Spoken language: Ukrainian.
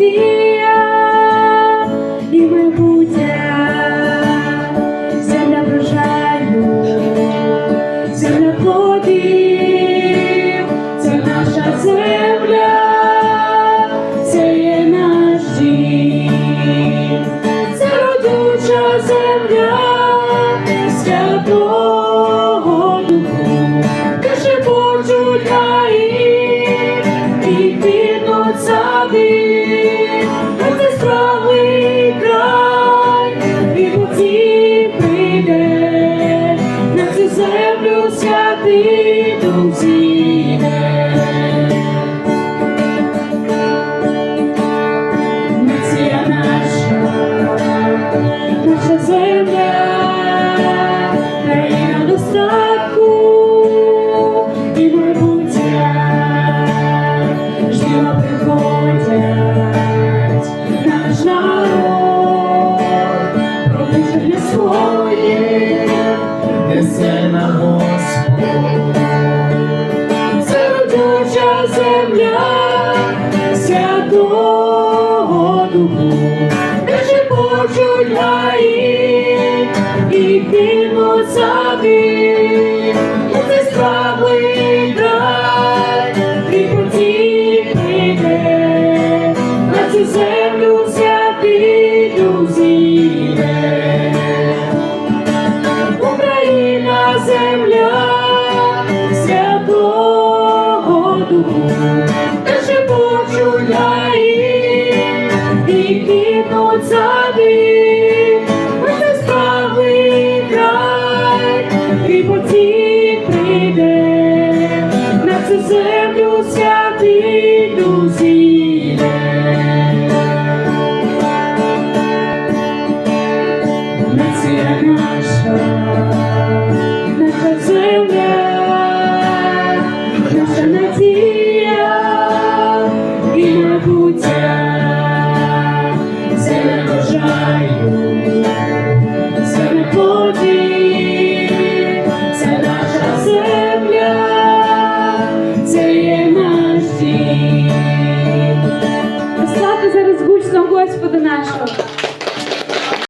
надія і майбуття, земля врожаю, земля плодів, це наша земля, це є наш дім, це родюча земля, свято. Земля Святого Духу, де гаї і кинуть сади, це справи край, і потік прийде, на цю землю. Україна земля Почуть гаї і квітнуть сади, це справи і потік прийде, на цю землю святий зійде. Наша, пуття, це не бажаю, це не подій, це наша земля, це є наш. Слава зараз гучно Господа нашого.